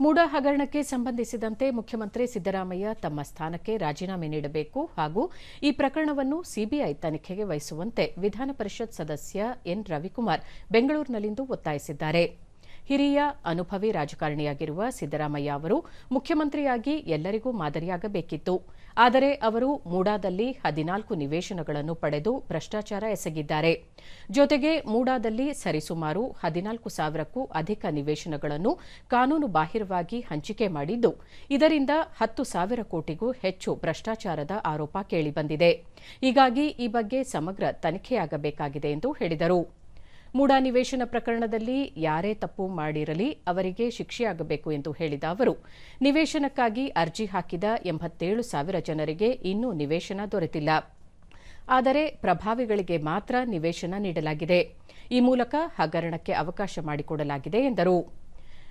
ಮೂಡ ಹಗರಣಕ್ಕೆ ಸಂಬಂಧಿಸಿದಂತೆ ಮುಖ್ಯಮಂತ್ರಿ ಸಿದ್ದರಾಮಯ್ಯ ತಮ್ಮ ಸ್ಥಾನಕ್ಕೆ ರಾಜೀನಾಮೆ ನೀಡಬೇಕು ಹಾಗೂ ಈ ಪ್ರಕರಣವನ್ನು ಸಿಬಿಐ ತನಿಖೆಗೆ ವಹಿಸುವಂತೆ ವಿಧಾನ ಪರಿಷತ್ ಸದಸ್ಯ ಎನ್ ರವಿಕುಮಾರ್ ಬೆಂಗಳೂರಿನಲ್ಲಿಂದು ಒತ್ತಾಯಿಸಿದ್ದಾರೆ. ಹಿರಿಯ ಅನುಭವಿ ರಾಜಕಾರಣಿಯಾಗಿರುವ ಸಿದ್ದರಾಮಯ್ಯ ಅವರು ಮುಖ್ಯಮಂತ್ರಿಯಾಗಿ ಎಲ್ಲರಿಗೂ ಮಾದರಿಯಾಗಬೇಕಿತ್ತು. ಆದರೆ ಅವರು ಮೂಡಾದಲ್ಲಿ ಹದಿನಾಲ್ಕು ನಿವೇಶನಗಳನ್ನು ಪಡೆದು ಭ್ರಷ್ಟಾಚಾರ ಎಸಗಿದ್ದಾರೆ. ಜೊತೆಗೆ ಮೂಡಾದಲ್ಲಿ ಸರಿಸುಮಾರು ಹದಿನಾಲ್ಕು ಸಾವಿರಕ್ಕೂ ಅಧಿಕ ನಿವೇಶನಗಳನ್ನು ಕಾನೂನು ಬಾಹಿರವಾಗಿ ಹಂಚಿಕೆ ಮಾಡಿದ್ದು, ಇದರಿಂದ ಹತ್ತು ಸಾವಿರ ಕೋಟಿಗೂ ಹೆಚ್ಚು ಭ್ರಷ್ಟಾಚಾರದ ಆರೋಪ ಕೇಳಿಬಂದಿದೆ. ಹೀಗಾಗಿ ಈ ಬಗ್ಗೆ ಸಮಗ್ರ ತನಿಖೆಯಾಗಬೇಕಾಗಿದೆ ಎಂದು ಹೇಳಿದರು. ಮೂಡಾ ನಿವೇಶನ ಪ್ರಕರಣದಲ್ಲಿ ಯಾರೇ ತಪ್ಪು ಮಾಡಿರಲಿ ಅವರಿಗೆ ಶಿಕ್ಷೆಯಾಗಬೇಕು ಎಂದು ಹೇಳಿದ ಅವರು, ನಿವೇಶನಕ್ಕಾಗಿ ಅರ್ಜಿ ಹಾಕಿದ ಎಂಬತ್ತೇಳು ಸಾವಿರ ಜನರಿಗೆ ಇನ್ನೂ ನಿವೇಶನ ದೊರೆತಿಲ್ಲ. ಆದರೆ ಪ್ರಭಾವಿಗಳಿಗೆ ಮಾತ್ರ ನಿವೇಶನ ನೀಡಲಾಗಿದೆ. ಈ ಮೂಲಕ ಹಗರಣಕ್ಕೆ ಅವಕಾಶ ಮಾಡಿಕೊಡಲಾಗಿದೆ ಎಂದರು.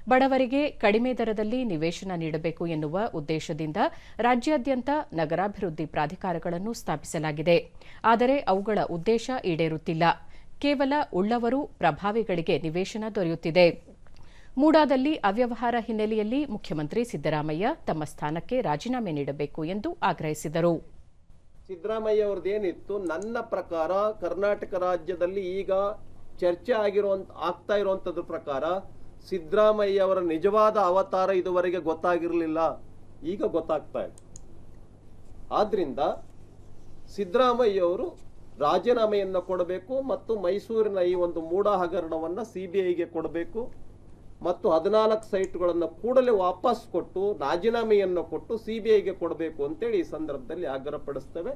ಬಡವರಿಗೆ ಕಡಿಮೆ ದರದಲ್ಲಿ ನಿವೇಶನ ನೀಡಬೇಕು ಎನ್ನುವ ಉದ್ದೇಶದಿಂದ ರಾಜ್ಯಾದ್ಯಂತ ನಗರಾಭಿವೃದ್ಧಿ ಪ್ರಾಧಿಕಾರಗಳನ್ನು ಸ್ಥಾಪಿಸಲಾಗಿದೆ. ಆದರೆ ಅವುಗಳ ಉದ್ದೇಶ ಈಡೇರುತ್ತಿಲ್ಲ. ಕೇವಲ ಉಳ್ಳವರು ಪ್ರಭಾವಿಗಳಿಗೆ ನಿವೇಶನ ದೊರೆಯುತ್ತಿದೆ. ಮೂಡಾದಲ್ಲಿ ಅವ್ಯವಹಾರ ಹಿನ್ನೆಲೆಯಲ್ಲಿ ಮುಖ್ಯಮಂತ್ರಿ ಸಿದ್ದರಾಮಯ್ಯ ತಮ್ಮ ಸ್ಥಾನಕ್ಕೆ ರಾಜೀನಾಮೆ ನೀಡಬೇಕು ಎಂದು ಆಗ್ರಹಿಸಿದರು. ಸಿದ್ದರಾಮಯ್ಯ ಅವರದೇನಿತ್ತು ನನ್ನ ಪ್ರಕಾರ ಕರ್ನಾಟಕ ರಾಜ್ಯದಲ್ಲಿ ಈಗ ಚರ್ಚೆ ಆಗಿರುವಂತ, ಆಗ್ತಾ ಇರುವಂಥದ್ರ ಪ್ರಕಾರ ಸಿದ್ದರಾಮಯ್ಯ ಅವರ ನಿಜವಾದ ಅವತಾರ ಇದುವರೆಗೆ ಗೊತ್ತಾಗಿರಲಿಲ್ಲ. ಈಗ ಗೊತ್ತಾಗ್ತಾ ಇದೆ. ಆದ್ದರಿಂದ ಸಿದ್ದರಾಮಯ್ಯ ಅವರು ರಾಜೀನಾಮೆಯನ್ನು ಕೊಡಬೇಕು ಮತ್ತು ಮೈಸೂರಿನ ಈ ಒಂದು ಮೂಢ ಹಗರಣವನ್ನು ಸಿ ಬಿ ಐಗೆ ಕೊಡಬೇಕು ಮತ್ತು ಹದಿನಾಲ್ಕು ಸೈಟ್ಗಳನ್ನು ಕೂಡಲೇ ವಾಪಸ್ ಕೊಟ್ಟು ರಾಜೀನಾಮೆಯನ್ನು ಕೊಟ್ಟು ಸಿ ಬಿ ಐಗೆ ಕೊಡಬೇಕು ಅಂತೇಳಿ ಈ ಸಂದರ್ಭದಲ್ಲಿ ಆಗ್ರಹಪಡಿಸ್ತೇವೆ.